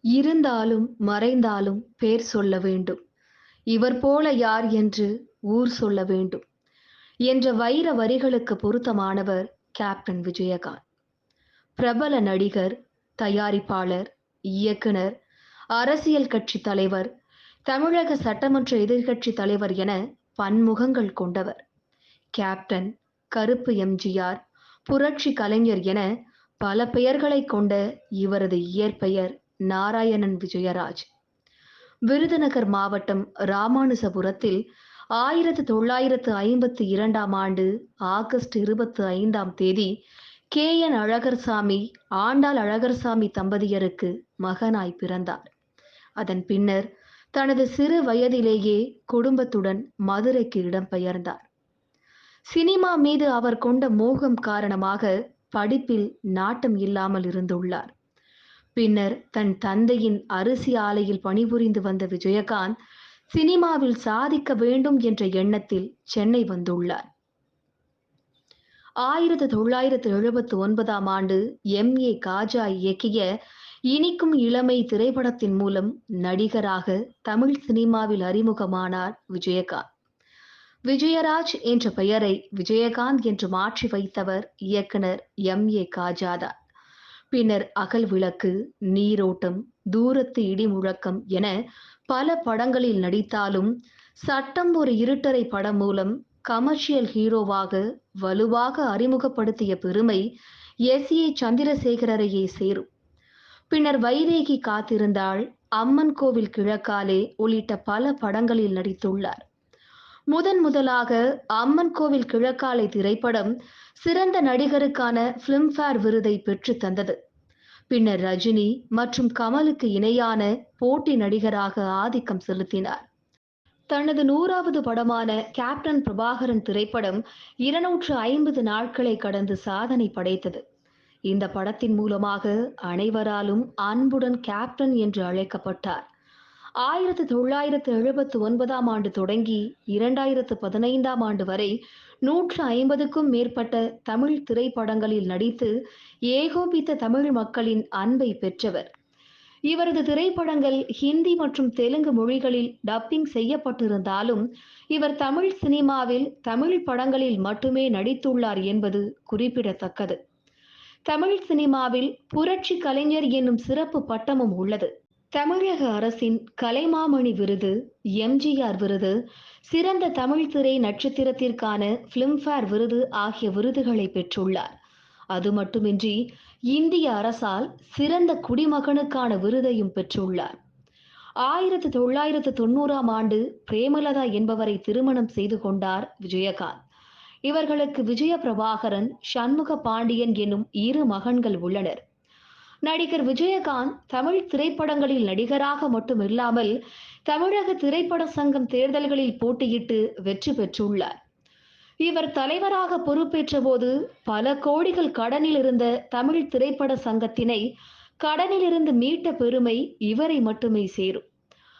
இருந்தாலும் மறைந்தாலும் பேர் சொல்ல வேண்டும். இவர் போல யார் என்று ஊர் சொல்ல வேண்டும். என்ற வைர வரிகளுக்கு பொருத்தமானவர் கேப்டன் விஜயகாந்த். பிரபல நடிகர் தயாரிப்பாளர் இயக்குனர் அரசியல் கட்சி தலைவர் தமிழக சட்டமன்ற எதிர்க்கட்சி தலைவர் என பன்முகங்கள் கொண்டவர். கேப்டன் கருப்பு எம்ஜிஆர் புரட்சி கலைஞர் என பல பெயர்களை கொண்ட இவரது இயற்பெயர் நாராயணன் விஜயராஜ். விருதுநகர் மாவட்டம் ராமானுஜபுரத்தில் ஆயிரத்து தொள்ளாயிரத்து ஐம்பத்தி இரண்டாம் ஆண்டு ஆகஸ்ட் இருபத்தி ஐந்தாம் தேதி கே. என். அழகர்சாமி ஆண்டாள் அழகர்சாமி தம்பதியருக்கு மகனாய் பிறந்தார். அதன் பின்னர் தனது சிறு வயதிலேயே குடும்பத்துடன் மதுரைக்கு இடம்பெயர்ந்தார். சினிமா மீது அவர் கொண்ட மோகம் காரணமாக படிப்பில் நாட்டம் இல்லாமல் இருந்துள்ளார். பின்னர் தன் தந்தையின் அரிசி ஆலையில் பணிபுரிந்து வந்த விஜயகாந்த் சினிமாவில் சாதிக்க வேண்டும் என்ற எண்ணத்தில் சென்னை வந்துள்ளார். ஆயிரத்து தொள்ளாயிரத்து எழுபத்து ஒன்பதாம் ஆண்டு எம். ஏ. காஜா இயக்கிய இனிக்கும் இளமை திரைப்படத்தின் மூலம் நடிகராக தமிழ் சினிமாவில் அறிமுகமானார் விஜயகாந்த். விஜயராஜ் என்ற பெயரை விஜயகாந்த் என்று மாற்றி வைத்தவர் இயக்குனர் எம். ஏ. காஜாதான். பின்னர் அகல் விளக்கு நீரோட்டம் தூரத்து இடி முழக்கம் என பல படங்களில் நடித்தாலும் சட்டம் ஒரு இருட்டரை படம் மூலம் கமர்ஷியல் ஹீரோவாக வலுவாக அறிமுகப்படுத்திய பெருமை எஸ். ஏ. சந்திரசேகரையே சேரும். பின்னர் வைதேகி காத்திருந்தாள் அம்மன் கோவில் கிழக்காலே உள்ளிட்ட பல படங்களில் நடித்துள்ளார். முதன் முதலாக அம்மன் கோவில் கிழக்காலை திரைப்படம் சிறந்த நடிகருக்கான பிலிம்ஃபேர் விருதை பெற்று தந்தது. பின்னர் ரஜினி மற்றும் கமலுக்கு இணையான போட்டி நடிகராக ஆதிக்கம் செலுத்தினார். தனது நூறாவது படமான கேப்டன் பிரபாகரன் திரைப்படம் இருநூற்று ஐம்பது நாட்களை கடந்து சாதனை படைத்தது. இந்த படத்தின் மூலமாக அனைவராலும் அன்புடன் கேப்டன் என்று அழைக்கப்பட்டார். ஆயிரத்து தொள்ளாயிரத்து எழுபத்து ஒன்பதாம் ஆண்டு தொடங்கி இரண்டாயிரத்து பதினைந்தாம் ஆண்டு வரை நூற்று ஐம்பதுக்கும் மேற்பட்ட தமிழ் திரைப்படங்களில் நடித்து ஏகோபித்த தமிழ் மக்களின் அன்பை பெற்றவர். இவரது திரைப்படங்கள் ஹிந்தி மற்றும் தெலுங்கு மொழிகளில் டப்பிங் செய்யப்பட்டிருந்தாலும் இவர் தமிழ் சினிமாவில் தமிழ் படங்களில் மட்டுமே நடித்துள்ளார் என்பது குறிப்பிடத்தக்கது. தமிழ் சினிமாவில் புரட்சி கலைஞர் என்னும் சிறப்பு பட்டமும் உள்ளது. தமிழக அரசின் கலைமாமணி விருது எம்ஜிஆர் விருது சிறந்த தமிழ் திரை நட்சத்திரத்திற்கான பிலிம்ஃபேர் விருது ஆகிய விருதுகளை பெற்றுள்ளார். அது மட்டுமின்றி இந்திய அரசால் சிறந்த குடிமகனுக்கான விருதையும் பெற்றுள்ளார். ஆயிரத்து தொள்ளாயிரத்து தொண்ணூறாம் ஆண்டு பிரேமலதா என்பவரை திருமணம் செய்து கொண்டார் விஜயகாந்த். இவர்களுக்கு விஜய பிரபாகரன் சண்முக பாண்டியன் என்னும் இரு மகன்கள் உள்ளனர். நடிகர் விஜயகாந்த் தமிழ் திரைப்படங்களில் நடிகராக மட்டுமில்லாமல் தமிழக திரைப்பட சங்கம் தேர்தல்களில் போட்டியிட்டு வெற்றி பெற்றுள்ளார். இவர் தலைவராக பொறுப்பேற்ற போது பல கோடிகள் கடனில் இருந்த தமிழ் திரைப்பட சங்கத்தினை கடனிலிருந்து மீட்ட பெருமை இவரை மட்டுமே சேரும்.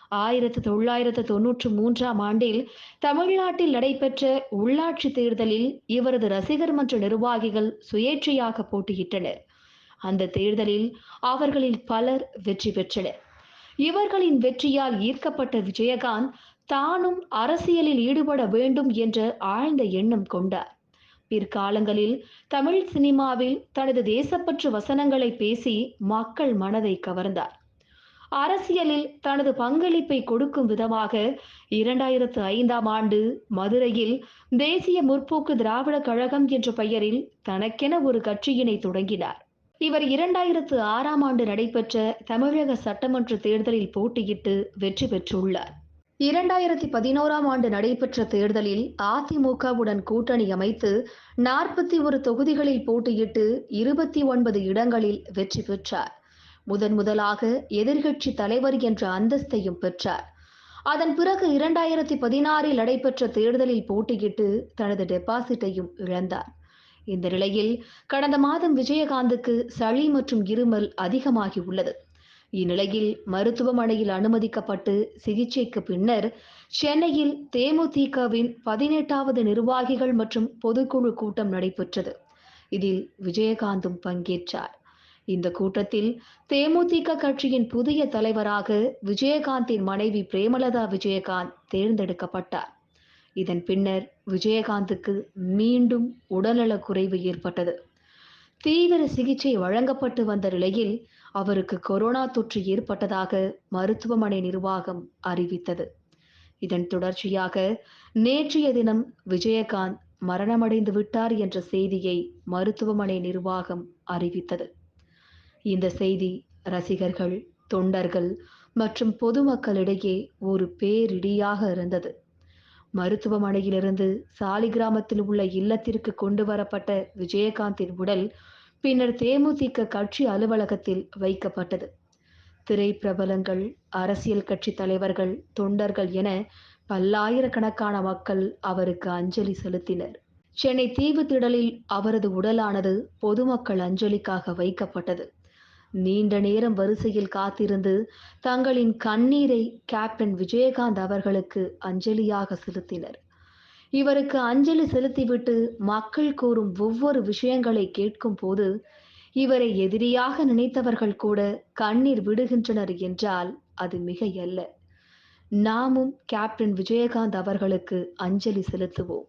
ஆயிரத்து தொள்ளாயிரத்து தொன்னூற்று மூன்றாம் ஆண்டில் தமிழ்நாட்டில் நடைபெற்ற உள்ளாட்சி தேர்தலில் இவரது ரசிகர் மன்ற நிர்வாகிகள் சுயேட்சையாக போட்டியிட்டனர். அந்த தேர்தலில் அவர்களில் பலர் வெற்றி பெற்றனர். இவர்களின் வெற்றியால் ஈர்க்கப்பட்ட விஜயகாந்த் தானும் அரசியலில் ஈடுபட வேண்டும் என்ற ஆழ்ந்த எண்ணம் கொண்டார். பிற்காலங்களில் தமிழ் சினிமாவில் தனது தேசப்பற்று வசனங்களை பேசி மக்கள் மனதை கவர்ந்தார். அரசியலில் தனது பங்களிப்பை கொடுக்கும் விதமாக இரண்டாயிரத்து ஐந்தாம் ஆண்டு மதுரையில் தேசிய முற்போக்கு திராவிட கழகம் என்ற பெயரில் தனக்கென ஒரு கட்சியினை தொடங்கினார். இவர் இரண்டாயிரத்து ஆறாம் ஆண்டு நடைபெற்ற தமிழக சட்டமன்ற தேர்தலில் போட்டியிட்டு வெற்றி பெற்றுள்ளார். இரண்டாயிரத்தி பதினோராம் ஆண்டு நடைபெற்ற தேர்தலில் அதிமுகவுடன் கூட்டணி அமைத்து நாற்பத்தி ஒரு தொகுதிகளில் போட்டியிட்டு இருபத்தி ஒன்பது இடங்களில் வெற்றி பெற்றார். முதன் முதலாக எதிர்கட்சி தலைவர் என்ற அந்தஸ்தையும் பெற்றார். அதன் பிறகு இரண்டாயிரத்தி பதினாறில் நடைபெற்ற தேர்தலில் போட்டியிட்டு தனது டெபாசிட்டையும் இழந்தார். இந்த நிலையில் கடந்த மாதம் விஜயகாந்துக்கு சளி மற்றும் இருமல் அதிகமாகி உள்ளது. இந்நிலையில் மருத்துவமனையில் அனுமதிக்கப்பட்டு சிகிச்சைக்கு பின்னர் சென்னையில் தேமுதிகவின் பதினெட்டாவது நிர்வாகிகள் மற்றும் பொதுக்குழு கூட்டம் நடைபெற்றது. இதில் விஜயகாந்தும் பங்கேற்றார். இந்த கூட்டத்தில் தேமுதிக கட்சியின் புதிய தலைவராக விஜயகாந்தின் மனைவி பிரேமலதா விஜயகாந்த் தேர்ந்தெடுக்கப்பட்டார். இதன் பின்னர் விஜயகாந்துக்கு மீண்டும் உடல்நலக் குறைவு ஏற்பட்டது. தீவிர சிகிச்சை வழங்கப்பட்டு வந்த நிலையில் அவருக்கு கொரோனா தொற்று ஏற்பட்டதாக மருத்துவமனை நிர்வாகம் அறிவித்தது. இதன் தொடர்ச்சியாக நேற்றைய தினம் விஜயகாந்த் மரணமடைந்து விட்டார் என்ற செய்தியை மருத்துவமனை நிர்வாகம் அறிவித்தது. இந்த செய்தி ரசிகர்கள் தொண்டர்கள் மற்றும் பொதுமக்களிடையே ஒரு பேரிடியாக இருந்தது. மருத்துவமனையிலிருந்து சாலிகிராமத்தில் உள்ள இல்லத்திற்கு கொண்டு வரப்பட்ட விஜயகாந்தின் உடல் பின்னர் தேமுதிக கட்சி அலுவலகத்தில் வைக்கப்பட்டது. திரைப்பிரபலங்கள் அரசியல் கட்சி தலைவர்கள் தொண்டர்கள் என பல்லாயிரக்கணக்கான மக்கள் அவருக்கு அஞ்சலி செலுத்தினர். சென்னை தீவுத்திடலில் அவரது உடலானது பொதுமக்கள் அஞ்சலிக்காக வைக்கப்பட்டது. நீண்ட நேரம் வரிசையில் காத்திருந்து தங்களின் கண்ணீரை கேப்டன் விஜயகாந்த் அவர்களுக்கு அஞ்சலியாக செலுத்தினர். இவருக்கு அஞ்சலி செலுத்திவிட்டு மக்கள் கூறும் ஒவ்வொரு விஷயங்களை கேட்கும் போது இவரை எதிரியாக நினைத்தவர்கள் கூட கண்ணீர் விடுகின்றனர் என்றால் அது மிகையல்ல. நாமும் கேப்டன் விஜயகாந்த் அவர்களுக்கு அஞ்சலி செலுத்துவோம்.